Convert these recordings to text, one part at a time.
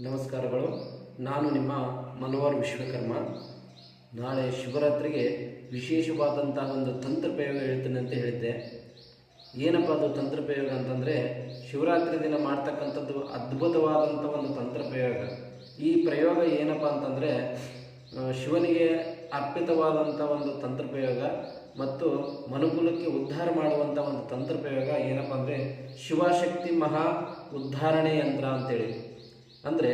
ನಮಸ್ಕಾರಗಳು. ನಾನು ನಿಮ್ಮ ಮನೋಹರ್ ವಿಶ್ವಕರ್ಮ. ನಾಳೆ ಶಿವರಾತ್ರಿಗೆ ವಿಶೇಷವಾದಂತಹ ಒಂದು ತಂತ್ರಪ್ರಯೋಗ ಹೇಳ್ತೇನೆ ಅಂತ ಹೇಳಿದ್ದೆ. ಏನಪ್ಪ ಅದು ತಂತ್ರಪ್ರಯೋಗ ಅಂತಂದರೆ, ಶಿವರಾತ್ರಿ ದಿನ ಮಾಡ್ತಕ್ಕಂಥದ್ದು ಅದ್ಭುತವಾದಂಥ ಒಂದು ತಂತ್ರಪ್ರಯೋಗ. ಈ ಪ್ರಯೋಗ ಏನಪ್ಪ ಅಂತಂದರೆ ಶಿವನಿಗೆ ಅರ್ಪಿತವಾದಂಥ ಒಂದು ತಂತ್ರಪ್ರಯೋಗ ಮತ್ತು ಮನುಕುಲಕ್ಕೆ ಉದ್ಧಾರ ಮಾಡುವಂಥ ಒಂದು ತಂತ್ರಪ್ರಯೋಗ ಏನಪ್ಪ ಅಂದರೆ, ಶಿವಶಕ್ತಿ ಮಹಾ ಉದ್ಧಾರಣೆ ಯಂತ್ರ ಅಂತೇಳಿ. ಅಂದರೆ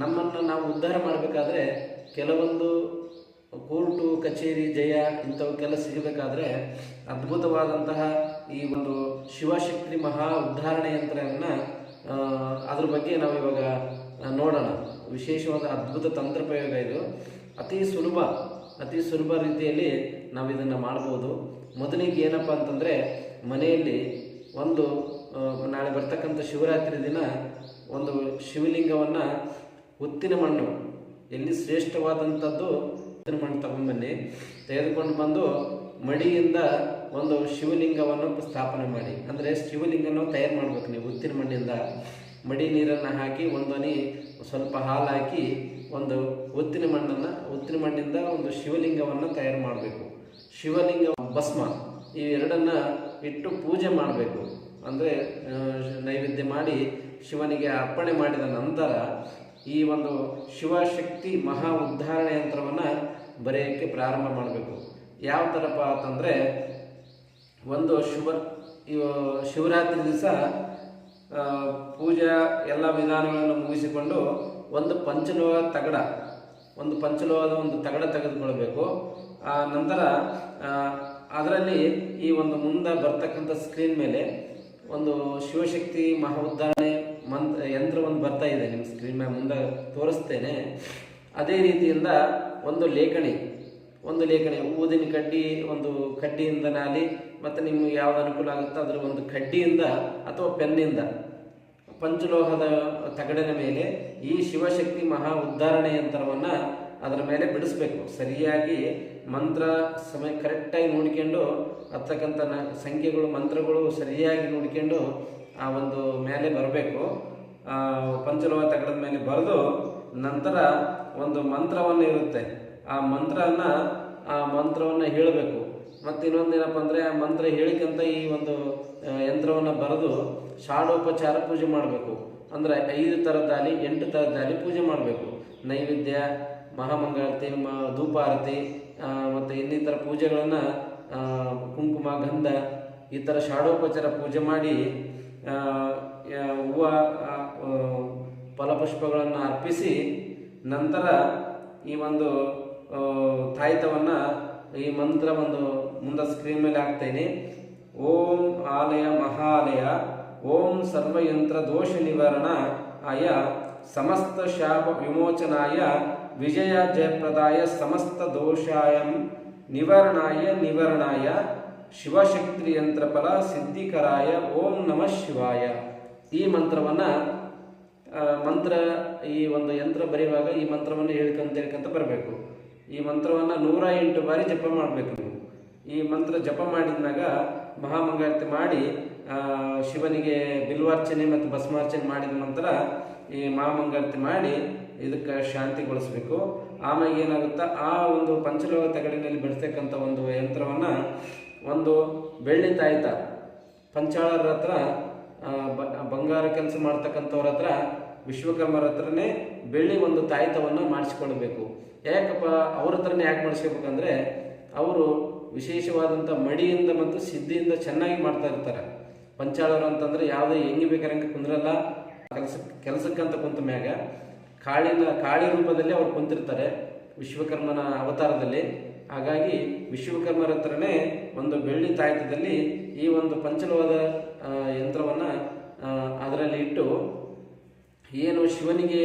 ನಮ್ಮನ್ನು ನಾವು ಉದ್ಧಾರ ಮಾಡಬೇಕಾದ್ರೆ ಕೆಲವೊಂದು ಕೋರ್ಟು, ಕಚೇರಿ, ಜಯ ಇಂಥವಕ್ಕೆಲ್ಲ ಸಿಗಬೇಕಾದ್ರೆ ಅದ್ಭುತವಾದಂತಹ ಈ ಒಂದು ಶಿವಶಕ್ತಿ ಮಹಾ ಉದ್ಧಾರಣೆ ಯಂತ್ರವನ್ನು ಅದ್ರ ಬಗ್ಗೆ ನಾವು ಇವಾಗ ನೋಡೋಣ. ವಿಶೇಷವಾದ ಅದ್ಭುತ ತಂತ್ರ ಪ್ರಯೋಗ ಇದು. ಅತಿ ಸುಲಭ ಅತಿ ಸುಲಭ ರೀತಿಯಲ್ಲಿ ನಾವು ಇದನ್ನು ಮಾಡ್ಬೋದು. ಮೊದಲಿಗೆ ಏನಪ್ಪ ಅಂತಂದರೆ ಮನೆಯಲ್ಲಿ ಒಂದು ನಾಳೆ ಬರ್ತಕ್ಕಂಥ ಶಿವರಾತ್ರಿ ದಿನ ಒಂದು ಶಿವಲಿಂಗವನ್ನು ಉತ್ತಿನ ಮಣ್ಣು, ಎಲ್ಲಿ ಶ್ರೇಷ್ಠವಾದಂಥದ್ದು ಉತ್ತಿನ ಮಣ್ಣು ತಗೊಂಡ್ಬನ್ನಿ ತೆಗೆದುಕೊಂಡು ಬಂದು ಮಡಿಯಿಂದ ಒಂದು ಶಿವಲಿಂಗವನ್ನು ಸ್ಥಾಪನೆ ಮಾಡಿ. ಅಂದರೆ ಶಿವಲಿಂಗನ ತಯಾರು ಮಾಡ್ಬೇಕು ನೀವು, ಉತ್ತಿನ ಮಣ್ಣಿಂದ. ಮಡಿ ನೀರನ್ನು ಹಾಕಿ ಒಂದು ಹನಿ ಸ್ವಲ್ಪ ಹಾಲು ಹಾಕಿ ಒಂದು ಉತ್ತಿನ ಮಣ್ಣನ್ನು, ಉತ್ತಿನ ಮಣ್ಣಿಂದ ಒಂದು ಶಿವಲಿಂಗವನ್ನು ತಯಾರು ಮಾಡಬೇಕು. ಶಿವಲಿಂಗ ಭಸ್ಮ ಇವೆರಡನ್ನು ಇಟ್ಟು ಪೂಜೆ ಮಾಡಬೇಕು. ಅಂದರೆ ನೈವೇದ್ಯ ಮಾಡಿ ಶಿವನಿಗೆ ಅರ್ಪಣೆ ಮಾಡಿದ ನಂತರ ಈ ಒಂದು ಶಿವಶಕ್ತಿ ಮಹಾ ಉದ್ಧಾರಣೆ ಯಂತ್ರವನ್ನು ಬರೆಯೋಕ್ಕೆ ಪ್ರಾರಂಭ ಮಾಡಬೇಕು. ಯಾವ ಥರಪ್ಪ ಅಂತಂದರೆ, ಒಂದು ಶಿವ ಶಿವರಾತ್ರಿ ದಿವಸ ಪೂಜಾ ಎಲ್ಲ ವಿಧಾನಗಳನ್ನು ಮುಗಿಸಿಕೊಂಡು ಒಂದು ಪಂಚಲೋಹ ತಗಡ, ಒಂದು ಪಂಚಲೋಹದ ಒಂದು ತಗಡ ತೆಗೆದುಕೊಳ್ಬೇಕು. ಆ, ನಂತರ ಅದರಲ್ಲಿ ಈ ಒಂದು ಮುಂದೆ ಬರ್ತಕ್ಕಂಥ ಸ್ಕ್ರೀನ್ ಮೇಲೆ ಒಂದು ಶಿವಶಕ್ತಿ ಮಹಾ ಉದ್ಧಾರಣೆ ಮಂತ್ರ ಯಂತ್ರ ಒಂದು ಬರ್ತಾ ಇದೆ ನಿಮ್ಮ ಸ್ಕ್ರೀನ್ ಮೇಲೆ ಮುಂದೆ ತೋರಿಸ್ತೇನೆ. ಅದೇ ರೀತಿಯಿಂದ ಒಂದು ಲೇಖನಿ ಒಂದು ಲೇಖನಿ, ಊದಿನ ಕಡ್ಡಿ, ಒಂದು ಕಡ್ಡಿಯಿಂದ ನಾಲಿ, ಮತ್ತು ನಿಮ್ಗೆ ಯಾವ್ದು ಅನುಕೂಲ ಆಗುತ್ತೋ ಅದರ ಒಂದು ಕಡ್ಡಿಯಿಂದ ಅಥವಾ ಪೆನ್ನಿಂದ. ಪಂಚಲೋಹದ ತಗಡಿನ ಮೇಲೆ ಈ ಶಿವಶಕ್ತಿ ಮಹಾ ಉದ್ಧಾರಣೆ ಯಂತ್ರವನ್ನು ಅದರ ಮೇಲೆ ಬಿಡಿಸ್ಬೇಕು. ಸರಿಯಾಗಿ ಮಂತ್ರ ಸಮಯ ಕರೆಕ್ಟಾಗಿ ನೋಡ್ಕೊಂಡು ಹತ್ತಕ್ಕಂಥ ಸಂಖ್ಯೆಗಳು, ಮಂತ್ರಗಳು ಸರಿಯಾಗಿ ನೋಡ್ಕೊಂಡು ಆ ಒಂದು ಮೇಲೆ ಬರಬೇಕು ಪಂಚಲೋಹ ತಗಡದ ಮೇಲೆ ಬರೆದು ನಂತರ ಒಂದು ಮಂತ್ರವನ್ನು ಇರುತ್ತೆ. ಆ ಮಂತ್ರನ, ಆ ಮಂತ್ರವನ್ನು ಹೇಳಬೇಕು. ಮತ್ತು ಇನ್ನೊಂದೇನಪ್ಪ ಅಂದರೆ ಆ ಮಂತ್ರ ಹೇಳಿಕಂತ ಈ ಒಂದು ಯಂತ್ರವನ್ನು ಬರೆದು ಷಾಡೋಪಚಾರ ಪೂಜೆ ಮಾಡಬೇಕು. ಅಂದರೆ ಐದು ಥರದಾಲಿ ಎಂಟು ಥರದಾಲಿ ಪೂಜೆ ಮಾಡಬೇಕು. ನೈವೇದ್ಯ, ಮಹಾಮಂಗಳಾರತಿ, ಮ, ಧೂಪಾರತಿ ಮತ್ತು ಇನ್ನಿತರ ಪೂಜೆಗಳನ್ನು ಕುಂಕುಮ, ಗಂಧ ಈ ಥರ ಷಾಡೋಪಚಾರ ಪೂಜೆ ಮಾಡಿ ಹೂವು ಫಲಪುಷ್ಪಗಳನ್ನು ಅರ್ಪಿಸಿ ನಂತರ ಈ ಒಂದು ತಾಯಿತವನ್ನು ಈ ಮಂತ್ರ ಒಂದು ಮುಂದೆ ಸ್ಕ್ರೀನ್ ಮೇಲೆ ಹಾಕ್ತೇನೆ. ಓಂ ಆಲಯ ಮಹಾಲಯ, ಓಂ ಸರ್ವಯಂತ್ರ ದೋಷ ನಿವಾರಣ, ಆಯ ಸಮಸ್ತ ಶಾಪ ವಿಮೋಚನಾಯ, ವಿಜಯ ಜಯಪ್ರದಾಯ ಸಮಸ್ತ ದೋಷಾಯಂ ನಿವಾರಣಾಯ ನಿವಾರಣಾಯ. ಶಿವಶಕ್ತಿ ಯಂತ್ರಫಲ ಸಿದ್ಧಿಕರಾಯ, ಓಂ ನಮಃ ಶಿವಾಯ. ಈ ಮಂತ್ರವನ್ನು ಮಂತ್ರ, ಈ ಒಂದು ಯಂತ್ರ ಬರೆಯುವಾಗ ಈ ಮಂತ್ರವನ್ನು ಹೇಳ್ಕೊಂತ ಹೇಳ್ಕೊಂತ ಬರಬೇಕು. ಈ ಮಂತ್ರವನ್ನು ನೂರ ಎಂಟು ಬಾರಿ ಜಪ ಮಾಡಬೇಕು ನೀವು. ಈ ಮಂತ್ರ ಜಪ ಮಾಡಿದ್ಮ್ಯಾಗ ಮಹಾಮಂಗಾರತಿ ಮಾಡಿ ಶಿವನಿಗೆ ಬಿಲ್ವಾರ್ಚನೆ ಮತ್ತು ಭಸ್ಮಾರ್ಚನೆ ಮಾಡಿದ ನಂತರ ಈ ಮಹಾಮಂಗಾರತಿ ಮಾಡಿ ಇದಕ್ಕೆ ಶಾಂತಿಗೊಳಿಸ್ಬೇಕು. ಆಮೇಲೆ ಏನಾಗುತ್ತಾ, ಆ ಒಂದು ಪಂಚಲೋಹ ತಗಡಿನಲ್ಲಿ ಬಿಡ್ತಕ್ಕಂಥ ಒಂದು ಯಂತ್ರವನ್ನು ಒಂದು ಬೆಳ್ಳಿ ತಾಯ್ತ. ಪಂಚಾಳರ ಹತ್ರ ಬಂಗಾರ ಕೆಲಸ ಮಾಡ್ತಕ್ಕಂಥವ್ರ ಹತ್ರ, ವಿಶ್ವಕರ್ಮರ ಹತ್ರನೇ ಬೆಳ್ಳಿ ಒಂದು ತಾಯ್ತವನ್ನು ಮಾಡಿಸ್ಕೊಳ್ಬೇಕು. ಯಾಕಪ್ಪ, ಅವ್ರ ಹತ್ರನೇ ಯಾಕೆ ಮಾಡಿಸ್ಕೋಬೇಕಂದ್ರೆ, ಅವರು ವಿಶೇಷವಾದಂಥ ಮಡಿಯಿಂದ ಮತ್ತು ಸಿದ್ಧಿಯಿಂದ ಚೆನ್ನಾಗಿ ಮಾಡ್ತಾ ಇರ್ತಾರೆ. ಪಂಚಾಳರು ಅಂತಂದ್ರೆ ಯಾವುದೇ ಹೆಂಗೆ ಬೇಕಾರಂಗೆ ಕುಂದ್ರಲ್ಲ. ಕೆಲಸ ಕೆಲಸಕ್ಕಂತ ಕುಂತ ಮ್ಯಾಗ, ಕಾಳಿನ, ಕಾಳಿ ರೂಪದಲ್ಲಿ ಅವ್ರು ಕುಂತಿರ್ತಾರೆ, ವಿಶ್ವಕರ್ಮನ ಅವತಾರದಲ್ಲಿ. ಹಾಗಾಗಿ ವಿಶ್ವಕರ್ಮರ ಹತ್ರನೇ ಒಂದು ಬೆಳ್ಳಿ ತಾಯತದಲ್ಲಿ ಈ ಒಂದು ಯಂತ್ರವನ್ನು ಯಂತ್ರವನ್ನ ಅದರಲ್ಲಿ ಇಟ್ಟು ಏನು ಶಿವನಿಗೆ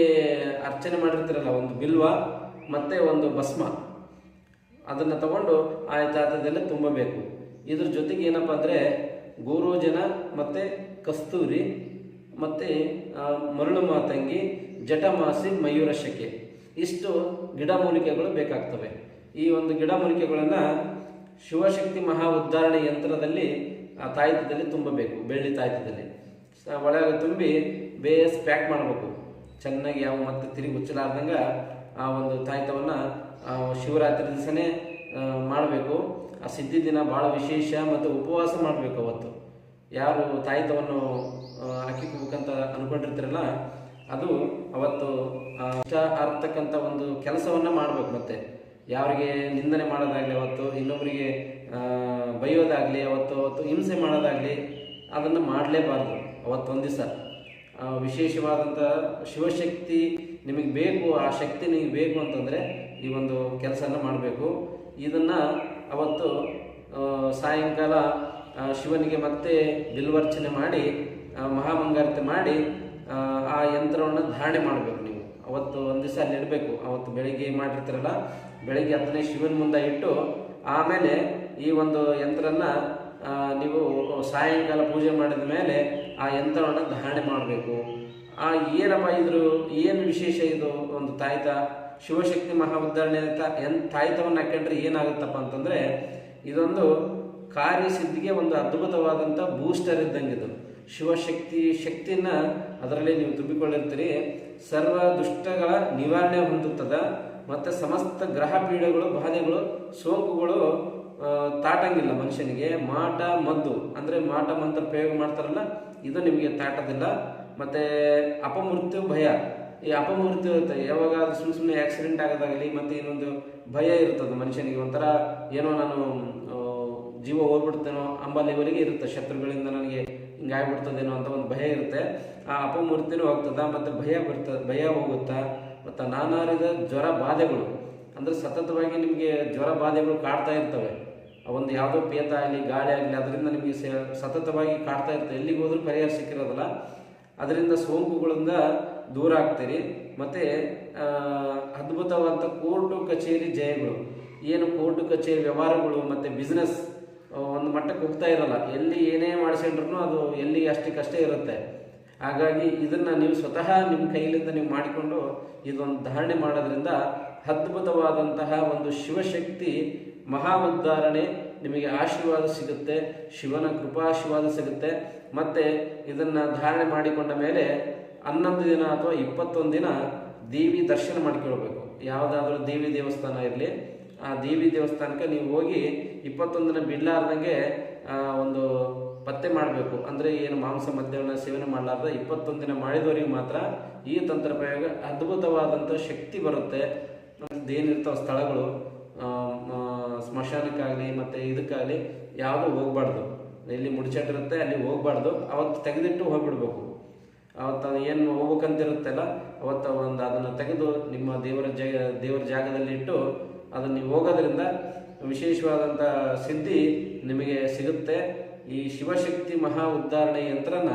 ಅರ್ಚನೆ ಮಾಡಿರ್ತಾರಲ್ಲ, ಒಂದು ಬಿಲ್ವ ಮತ್ತು ಒಂದು ಭಸ್ಮ, ಅದನ್ನು ತಗೊಂಡು ಆ ತಾತದಲ್ಲಿ ತುಂಬಬೇಕು. ಇದ್ರ ಜೊತೆಗೆ ಏನಪ್ಪ ಅಂದರೆ ಗೋರೋಜನ ಮತ್ತು ಕಸ್ತೂರಿ ಮತ್ತು ಮರಳು ಮಾತಂಗಿ ಜಟಮಾಸಿ ಮಯೂರ ಶಕೆ ಇಷ್ಟು ಗಿಡಮೂಲಿಕೆಗಳು ಬೇಕಾಗ್ತವೆ. ಈ ಒಂದು ಗಿಡಮೂಲಿಕೆಗಳನ್ನು ಶಿವಶಕ್ತಿ ಮಹಾ ಉದ್ಧಾರಣೆ ಯಂತ್ರದಲ್ಲಿ, ಆ ತಾಯಿತದಲ್ಲಿ ತುಂಬಬೇಕು, ಬೆಳ್ಳಿ ತಾಯಿತದಲ್ಲಿ ಒಳಗೆ ತುಂಬಿ ಬೇಸ್ ಪ್ಯಾಕ್ ಮಾಡಬೇಕು. ಚೆನ್ನಾಗಿ ಯಾವ ಮತ್ತೆ ತಿರುಗಿ ಮುಚ್ಚಲಾರ್ದಂಗೆ ಆ ಒಂದು ತಾಯಿತವನ್ನು ಶಿವರಾತ್ರಿ ದಿವಸನೇ ಮಾಡಬೇಕು. ಆ, ಸಿದ್ಧಿ ದಿನ ಭಾಳ ವಿಶೇಷ ಮತ್ತು ಉಪವಾಸ ಮಾಡಬೇಕು ಅವತ್ತು. ಯಾರು ತಾಯಿತವನ್ನು ಹಾಕಿಕೋಬೇಕಂತ ಅನ್ಕೊಂಡಿರ್ತೀರಲ್ಲ, ಅದು ಅವತ್ತು ಇಷ್ಟ ಆಗ್ತಕ್ಕಂಥ ಒಂದು ಕೆಲಸವನ್ನು ಮಾಡಬೇಕು ಮತ್ತೆ. ಯಾರಿಗೆ ನಿಂದನೆ ಮಾಡೋದಾಗಲಿ, ಅವತ್ತು ಇನ್ನೊಬ್ಬರಿಗೆ ಬೈಯೋದಾಗಲಿ, ಅವತ್ತು ಅವತ್ತು ಹಿಂಸೆ ಮಾಡೋದಾಗ್ಲಿ, ಅದನ್ನು ಮಾಡಲೇಬಾರ್ದು ಅವತ್ತೊಂದು ದಿವಸ. ವಿಶೇಷವಾದಂಥ ಶಿವಶಕ್ತಿ ನಿಮಗೆ ಬೇಕು, ಆ ಶಕ್ತಿ ನಿಮಗೆ ಬೇಕು ಅಂತಂದರೆ ಈ ಒಂದು ಕೆಲಸನ ಮಾಡಬೇಕು. ಇದನ್ನು ಅವತ್ತು ಸಾಯಂಕಾಲ ಶಿವನಿಗೆ ಮತ್ತೆ ಬಿಲ್ವರ್ಚನೆ ಮಾಡಿ ಮಹಾಮಂಗಾರತೆ ಮಾಡಿ ಆ ಯಂತ್ರವನ್ನು ಧಾರಣೆ ಮಾಡಬೇಕು ನೀವು. ಅವತ್ತು ಒಂದು ದಿವಸ ಅಲ್ಲಿ ಇಡಬೇಕು. ಅವತ್ತು ಬೆಳಿಗ್ಗೆ ಮಾಡಿರ್ತೀರಲ್ಲ ಬೆಳಿಗ್ಗೆ ಹತ್ತನೇ ಶಿವನ ಮುಂದೆ ಇಟ್ಟು ಆಮೇಲೆ ಈ ಒಂದು ಯಂತ್ರನ ನೀವು ಸಾಯಂಕಾಲ ಪೂಜೆ ಮಾಡಿದ ಮೇಲೆ ಆ ಯಂತ್ರವನ್ನು ಧಾರಣೆ ಮಾಡಬೇಕು. ಆ ಏನಪ್ಪ ಇದ್ರು, ಏನು ವಿಶೇಷ ಇದು ಒಂದು ತಾಯ್ತ? ಶಿವಶಕ್ತಿ ಮಹಾ ಅಂತ ಎನ್, ತಾಯ್ತವನ್ನು ಹಾಕೊಂಡ್ರೆ ಏನಾಗುತ್ತಪ್ಪ ಅಂತಂದರೆ, ಇದೊಂದು ಕಾರ್ಯಸಿದ್ಧಿಗೆ ಒಂದು ಅದ್ಭುತವಾದಂಥ ಬೂಸ್ಟರ್ ಇದ್ದಂಗೆ ಇದು. ಶಿವಶಕ್ತಿ, ಶಕ್ತಿಯನ್ನ ಅದರಲ್ಲಿ ನೀವು ತುಂಬಿಕೊಂಡಿರ್ತೀರಿ. ಸರ್ವ ದುಷ್ಟಗಳ ನಿವಾರಣೆ ಹೊಂದುತ್ತದ. ಮತ್ತೆ ಸಮಸ್ತ ಗ್ರಹ ಪೀಡೆಗಳು, ಬಾಧೆಗಳು, ಸೋಂಕುಗಳು ತಾಟಂಗಿಲ್ಲ ಮನುಷ್ಯನಿಗೆ. ಮಾಟ, ಮದ್ದು. ಅಂದ್ರೆ ಮಾಟ, ಮಂತ್ರ ಪ್ರಯೋಗ ಮಾಡ್ತಾರಲ್ಲ, ಇದು ನಿಮಗೆ ತಾಟದಿಲ್ಲ. ಮತ್ತೆ ಅಪಮೃತ್ಯು, ಭಯ. ಈ ಅಪಮೃತ್ಯು ಇರುತ್ತೆ. ಯಾವಾಗ ಸುಮ್ಮನೆ ಸುಮ್ಮನೆ ಆಕ್ಸಿಡೆಂಟ್ ಆಗೋದಾಗಲಿ, ಮತ್ತೆ ಇನ್ನೊಂದು ಭಯ ಇರ್ತದೆ ಮನುಷ್ಯನಿಗೆ. ಒಂಥರ ಏನೋ ನಾನು ಜೀವ ಹೋಗ್ಬಿಡ್ತೇನೋ ಅಂಬ ಲೆವೆಲ್ಗೆ ಇರುತ್ತೆ. ಶತ್ರುಗಳಿಂದ ನನಗೆ ಹಿಂಗಾಗ್ಬಿಡ್ತದೇನೋ ಅಂತ ಒಂದು ಭಯ ಇರುತ್ತೆ. ಆ ಅಪಮೃತ್ಯುನೂ ಹೋಗ್ತದ ಮತ್ತೆ ಭಯ ಬರ್ತದೆ ಭಯ ಹೋಗುತ್ತಾ? ಮತ್ತು ನಾನಾರಿದ ಜ್ವರ ಬಾಧೆಗಳು. ಅಂದರೆ ಸತತವಾಗಿ ನಿಮಗೆ ಜ್ವರ ಬಾಧೆಗಳು ಕಾಡ್ತಾ ಇರ್ತವೆ. ಒಂದು ಯಾವುದೋ ಪೇತ ಆಗಲಿ, ಗಾಳಿ ಆಗಲಿ, ಅದರಿಂದ ನಿಮಗೆ ಸೇ, ಸತತವಾಗಿ ಕಾಡ್ತಾ ಇರ್ತವೆ ಎಲ್ಲಿಗೆ ಹೋದರೂ ಪರಿಹಾರ ಸಿಕ್ಕಿರೋದಲ್ಲ. ಅದರಿಂದ ಸೋಂಕುಗಳಿಂದ ದೂರ ಆಗ್ತೀರಿ. ಮತ್ತು ಅದ್ಭುತವಾದಂಥ ಕೋರ್ಟು ಕಚೇರಿ ಜಯಗಳು. ಏನು ಕೋರ್ಟು ಕಚೇರಿ ವ್ಯವಹಾರಗಳು ಮತ್ತು ಬಿಸ್ನೆಸ್ ಒಂದು ಮಟ್ಟಕ್ಕೆ ಹೋಗ್ತಾ ಇರಲ್ಲ. ಎಲ್ಲಿ ಏನೇ ಮಾಡಿಸ್ಕೊಂಡ್ರು ಅದು ಎಲ್ಲಿ ಅಷ್ಟಕ್ಕಷ್ಟೇ ಇರುತ್ತೆ. ಹಾಗಾಗಿ ಇದನ್ನು ನೀವು ಸ್ವತಃ ನಿಮ್ಮ ಕೈಲಿಂದ ನೀವು ಮಾಡಿಕೊಂಡು ಇದೊಂದು ಧಾರಣೆ ಮಾಡೋದ್ರಿಂದ ಅದ್ಭುತವಾದಂತಹ ಒಂದು ಶಿವಶಕ್ತಿ ಮಹಾ ಉದ್ಧಾರಣೆ ನಿಮಗೆ ಆಶೀರ್ವಾದ ಸಿಗುತ್ತೆ, ಶಿವನ ಕೃಪಾಶೀರ್ವಾದ ಸಿಗುತ್ತೆ. ಮತ್ತು ಇದನ್ನು ಧಾರಣೆ ಮಾಡಿಕೊಂಡ ಮೇಲೆ ಹನ್ನೊಂದು ದಿನ ಅಥವಾ ಇಪ್ಪತ್ತೊಂದು ದಿನ ದೇವಿ ದರ್ಶನ ಮಾಡಿಕೊಳ್ಬೇಕು. ಯಾವುದಾದ್ರೂ ದೇವಿ ದೇವಸ್ಥಾನ ಇರಲಿ, ಆ ದೇವಿ ದೇವಸ್ಥಾನಕ್ಕೆ ನೀವು ಹೋಗಿ ಇಪ್ಪತ್ತೊಂದು ದಿನ ಬಿಡ್ಲಾರ್ದಂಗೆ ಒಂದು ಪತ್ತೆ ಮಾಡಬೇಕು. ಅಂದರೆ ಏನು ಮಾಂಸ ಮದ್ಯವನ್ನು ಸೇವನೆ ಮಾಡಲಾರ್ದ ಇಪ್ಪತ್ತೊಂದು ದಿನ ಮಾಡಿದವರಿಗೆ ಮಾತ್ರ ಈ ತಂತ್ರ ಪ್ರಯೋಗ ಅದ್ಭುತವಾದಂಥ ಶಕ್ತಿ ಬರುತ್ತೆ. ಏನಿರ್ತಾವ ಸ್ಥಳಗಳು ಸ್ಮಶಾನಕ್ಕಾಗಲಿ ಮತ್ತು ಇದಕ್ಕಾಗಲಿ ಯಾವುದೂ ಹೋಗ್ಬಾರ್ದು. ಎಲ್ಲಿ ಮುಡಿಚಾಟಿರುತ್ತೆ ಅಲ್ಲಿ ಹೋಗ್ಬಾರ್ದು. ಅವತ್ತು ತೆಗೆದಿಟ್ಟು ಹೋಗ್ಬಿಡ್ಬೇಕು. ಅವತ್ತು ಏನು ಹೋಗ್ಬೇಕಂತಿರುತ್ತಲ್ಲ ಅವತ್ತು ಒಂದು ಅದನ್ನು ತೆಗೆದು ನಿಮ್ಮ ದೇವರ ಜಾಗ ದೇವರ ಜಾಗದಲ್ಲಿ ಇಟ್ಟು ಅದನ್ನು ನೀವು ಹೋಗೋದ್ರಿಂದ ವಿಶೇಷವಾದಂಥ ಸಿದ್ಧಿ ನಿಮಗೆ ಸಿಗುತ್ತೆ. ಈ ಶಿವಶಕ್ತಿ ಮಹಾ ಉದ್ಧಾರಣೆ ಯಂತ್ರನ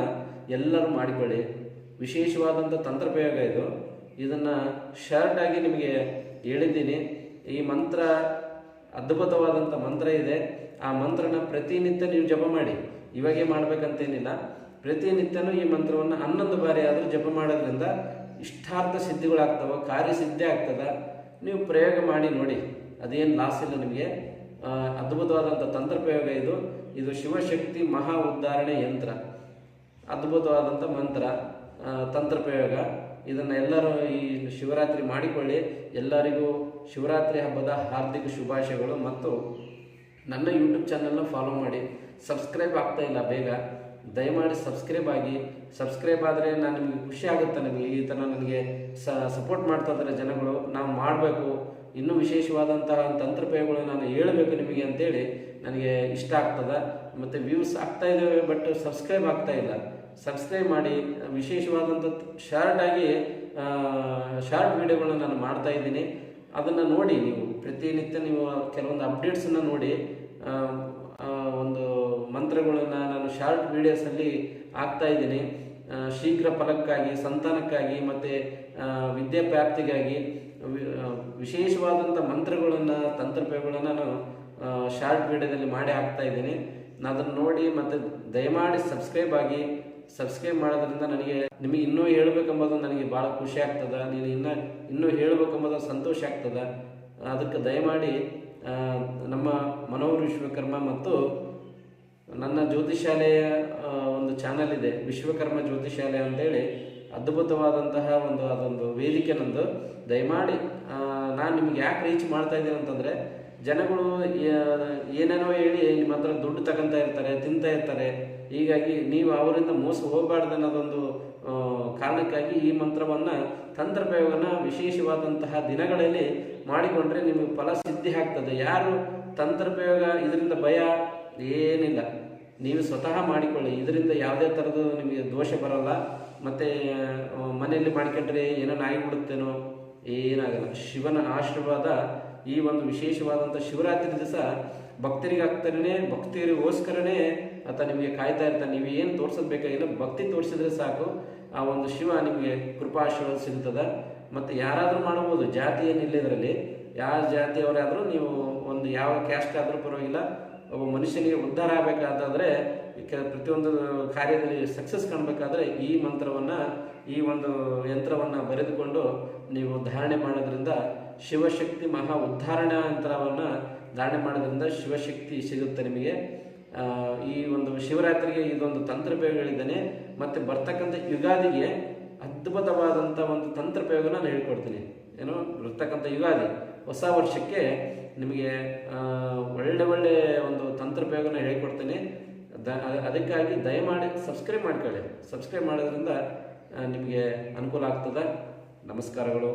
ಎಲ್ಲರೂ ಮಾಡಿಕೊಳ್ಳಿ. ವಿಶೇಷವಾದಂಥ ತಂತ್ರಪ್ರಯೋಗ ಇದು. ಇದನ್ನು ಶಾರ್ಟ್ ಆಗಿ ನಿಮಗೆ ಹೇಳಿದ್ದೀನಿ. ಈ ಮಂತ್ರ ಅದ್ಭುತವಾದಂಥ ಮಂತ್ರ ಇದೆ. ಆ ಮಂತ್ರನ ಪ್ರತಿನಿತ್ಯ ನೀವು ಜಪ ಮಾಡಿ. ಇವಾಗೇ ಮಾಡಬೇಕಂತೇನಿಲ್ಲ. ಪ್ರತಿನಿತ್ಯನೂ ಈ ಮಂತ್ರವನ್ನು ಹನ್ನೊಂದು ಬಾರಿ ಆದರೂ ಜಪ ಮಾಡೋದ್ರಿಂದ ಇಷ್ಟಾರ್ಥ ಸಿದ್ಧಿಗಳಾಗ್ತವೆ ಕಾರ್ಯಸಿದ್ಧಿ ಆಗ್ತದೆ. ನೀವು ಪ್ರಯೋಗ ಮಾಡಿ ನೋಡಿ. ಅದೇನು ಲಾಸ್ ಇಲ್ಲ ನಿಮಗೆ. ಅದ್ಭುತವಾದಂಥ ತಂತ್ರಪ್ರಯೋಗ ಇದು. ಇದು ಶಿವಶಕ್ತಿ ಮಹಾ ಉದ್ಧಾರಣೆ ಯಂತ್ರ. ಅದ್ಭುತವಾದಂಥ ಮಂತ್ರ ತಂತ್ರಪ್ರಯೋಗ ತಂತ್ರ ಪ್ರಯೋಗ ಇದನ್ನು ಎಲ್ಲರೂ ಈ ಶಿವರಾತ್ರಿ ಮಾಡಿಕೊಳ್ಳಿ. ಎಲ್ಲರಿಗೂ ಶಿವರಾತ್ರಿ ಹಬ್ಬದ ಹಾರ್ದಿಕ ಶುಭಾಶಯಗಳು ಮತ್ತು ನನ್ನ ಯೂಟ್ಯೂಬ್ ಚಾನಲ್ನ ಫಾಲೋ ಮಾಡಿ. ಸಬ್ಸ್ಕ್ರೈಬ್ ಆಗ್ತಾ ಇಲ್ಲ ಬೇಗ. ದಯಮಾಡಿ ಸಬ್ಸ್ಕ್ರೈಬ್ ಆಗಿ. ಸಬ್ಸ್ಕ್ರೈಬ್ ಆದರೆ ನಾನು ನಿಮಗೆ ಖುಷಿ ಆಗುತ್ತೆ ನನಗೆ, ಈ ಥರ ನನಗೆ ಸಪೋರ್ಟ್ ಮಾಡ್ತಾ ಇದ್ದಾರೆ ಜನಗಳು. ನಾವು ಮಾಡಬೇಕು. ಇನ್ನೂ ವಿಶೇಷವಾದಂತಹ ತಂತ್ರಪಯಗಳು ನಾನು ಹೇಳಬೇಕು ನಿಮಗೆ ಅಂತೇಳಿ ನನಗೆ ಇಷ್ಟ ಆಗ್ತದೆ. ಮತ್ತು ವ್ಯೂಸ್ ಆಗ್ತಾ ಇದ್ದಾವೆ ಬಟ್ ಸಬ್ಸ್ಕ್ರೈಬ್ ಆಗ್ತಾ ಇಲ್ಲ. ಸಬ್ಸ್ಕ್ರೈಬ್ ಮಾಡಿ, ವಿಶೇಷವಾದಂಥ ಶಾರ್ಟ್ ಆಗಿ ಶಾರ್ಟ್ ವಿಡಿಯೋಗಳನ್ನ ನಾನು ಮಾಡ್ತಾ ಇದ್ದೀನಿ. ಅದನ್ನು ನೋಡಿ ನೀವು. ಪ್ರತಿನಿತ್ಯ ನೀವು ಕೆಲವೊಂದು ಅಪ್ಡೇಟ್ಸನ್ನು ನೋಡಿ ಒಂದು ಮಂತ್ರಗಳನ್ನು ನಾನು ಶಾರ್ಟ್ ವಿಡಿಯೋಸಲ್ಲಿ ಹಾಕ್ತಾ ಇದ್ದೀನಿ. ಶೀಘ್ರ ಫಲಕ್ಕಾಗಿ, ಸಂತಾನಕ್ಕಾಗಿ, ಮತ್ತು ವಿದ್ಯಾಪ್ರಾಪ್ತಿಗಾಗಿ ಪ್ರಾಪ್ತಿಗಾಗಿ ವಿಶೇಷವಾದಂಥ ಮಂತ್ರಗಳನ್ನು ತಂತ್ರಪ್ರಯೋಗಗಳನ್ನು ನಾನು ಶಾರ್ಟ್ ವಿಡಿಯೋದಲ್ಲಿ ಮಾಡಿ ಹಾಕ್ತಾ ಇದ್ದೀನಿ. ನಾನು ಅದನ್ನು ನೋಡಿ ಮತ್ತು ದಯಮಾಡಿ ಸಬ್ಸ್ಕ್ರೈಬ್ ಆಗಿ, ಸಬ್ಸ್ಕ್ರೈಬ್ ಮಾಡೋದ್ರಿಂದ ನನಗೆ ನಿಮಗೆ ಇನ್ನೂ ಹೇಳ್ಬೇಕೆಂಬುದು ನನಗೆ ಭಾಳ ಖುಷಿ ಆಗ್ತದೆ. ನೀನು ಇನ್ನೂ ಇನ್ನೂ ಹೇಳ್ಬೇಕೆಂಬುದು ಸಂತೋಷ ಆಗ್ತದೆ. ಅದಕ್ಕೆ ದಯಮಾಡಿ ನಮ್ಮ ಮನೋಹರ್ ವಿಶ್ವಕರ್ಮ ಮತ್ತು ನನ್ನ ಜ್ಯೋತಿಷಾಲೆಯ ಒಂದು ಚಾನಲ್ ಇದೆ, ವಿಶ್ವಕರ್ಮ ಜ್ಯೋತಿಷಾಲೆ ಅಂತೇಳಿ. ಅದ್ಭುತವಾದಂತಹ ಒಂದು, ಅದೊಂದು ವೇದಿಕೆ ನಂದು. ದಯಮಾಡಿ ನಾನು ನಿಮ್ಗೆ ಯಾಕೆ ರೀಚ್ ಮಾಡ್ತಾ ಇದ್ದೀನಿ ಅಂತಂದರೆ, ಜನಗಳು ಏನೇನೋ ಹೇಳಿ ನಿಮ್ಮ ಹತ್ರ ದುಡ್ಡು ತಗೊಂತ ಇರ್ತಾರೆ, ತಿಂತಾ ಇರ್ತಾರೆ. ಹೀಗಾಗಿ ನೀವು ಅವರಿಂದ ಮೋಸ ಹೋಗಬಾರ್ದು ಅನ್ನೋದೊಂದು ಕಾರಣಕ್ಕಾಗಿ ಈ ಮಂತ್ರವನ್ನು ತಂತ್ರ ಪ್ರಯೋಗನ ವಿಶೇಷವಾದಂತಹ ದಿನಗಳಲ್ಲಿ ಮಾಡಿಕೊಂಡ್ರೆ ನಿಮಗೆ ಫಲ ಸಿದ್ಧಿ ಆಗ್ತದೆ. ಯಾರು ತಂತ್ರ ಪ್ರಯೋಗ ಇದರಿಂದ ಭಯ ಏನಿಲ್ಲ. ನೀವು ಸ್ವತಃ ಮಾಡಿಕೊಳ್ಳಿ. ಇದರಿಂದ ಯಾವುದೇ ಥರದ್ದು ನಿಮಗೆ ದೋಷ ಬರಲ್ಲ. ಮತ್ತು ಮನೆಯಲ್ಲಿ ಮಾಡಿಕೊಂಡ್ರೆ ಏನೋ ನಾಯಿ ಬಿಡುತ್ತೇನೋ ಏನಾಗಲ್ಲ. ಶಿವನ ಆಶೀರ್ವಾದ ಈ ಒಂದು ವಿಶೇಷವಾದಂಥ ಶಿವರಾತ್ರಿ ದಿವಸ ಭಕ್ತರಿಗಾಗ್ತಾನೆ ಭಕ್ತರಿಗೋಸ್ಕರನೇ ಆತ ನಿಮಗೆ ಕಾಯ್ತಾ ಇರ್ತಾನೆ. ನೀವು ಏನು ತೋರ್ಸೋದು ಬೇಕಾಗಿಲ್ಲ ಭಕ್ತಿ ತೋರಿಸಿದ್ರೆ ಸಾಕು. ಆ ಒಂದು ಶಿವ ನಿಮಗೆ ಕೃಪಾಶೀರ್ವಾದ ಸಿಗ್ತದೆ. ಮತ್ತು ಯಾರಾದರೂ ಮಾಡ್ಬೋದು ಜಾತಿ ಏನಿಲ್ಲ ಇದರಲ್ಲಿ. ಯಾವ ಜಾತಿಯವರಾದರೂ ನೀವು ಒಂದು ಯಾವ ಕ್ಯಾಸ್ಟ್ ಆದರೂ ಪರವಾಗಿಲ್ಲ. ಒಬ್ಬ ಮನುಷ್ಯನಿಗೆ ಉದ್ಧಾರ ಆಗಬೇಕಾದ್ರೆ ಪ್ರತಿಯೊಂದು ಕಾರ್ಯದಲ್ಲಿ ಸಕ್ಸಸ್ ಕಾಣಬೇಕಾದ್ರೆ ಈ ಮಂತ್ರವನ್ನು, ಈ ಒಂದು ಯಂತ್ರವನ್ನು ಬರೆದುಕೊಂಡು ನೀವು ಧಾರಣೆ ಮಾಡೋದ್ರಿಂದ ಶಿವಶಕ್ತಿ ಮಹಾ ಉದ್ಧಾರಣಾ ಯಂತ್ರವನ್ನು ಧಾರಣೆ ಮಾಡೋದ್ರಿಂದ ಶಿವಶಕ್ತಿ ಸಿಗುತ್ತೆ ನಿಮಗೆ. ಈ ಒಂದು ಶಿವರಾತ್ರಿಗೆ ಇದೊಂದು ತಂತ್ರ ಪ್ರಯೋಗಗಳಿದ್ದಾನೆ ಮತ್ತು ಬರ್ತಕ್ಕಂಥ ಯುಗಾದಿಗೆ ಅದ್ಭುತವಾದಂಥ ಒಂದು ತಂತ್ರ ನಾನು ಹೇಳ್ಕೊಡ್ತೀನಿ. ಏನು? ಬರ್ತಕ್ಕಂಥ ಯುಗಾದಿ. ಹೊಸ ವರ್ಷಕ್ಕೆ ನಿಮಗೆ ಒಳ್ಳೆ ಒಳ್ಳೆ ಒಂದು ತಂತ್ರಪ್ರಯೋಗನ ಹೇಳ್ಕೊಡ್ತೀನಿ. ದ ಅದಕ್ಕಾಗಿ ದಯಮಾಡಿ ಸಬ್ಸ್ಕ್ರೈಬ್ ಮಾಡ್ಕೊಳ್ಳಿ. ಸಬ್ಸ್ಕ್ರೈಬ್ ಮಾಡೋದ್ರಿಂದ ನಿಮಗೆ ಅನುಕೂಲ ಆಗ್ತದೆ. ನಮಸ್ಕಾರಗಳು.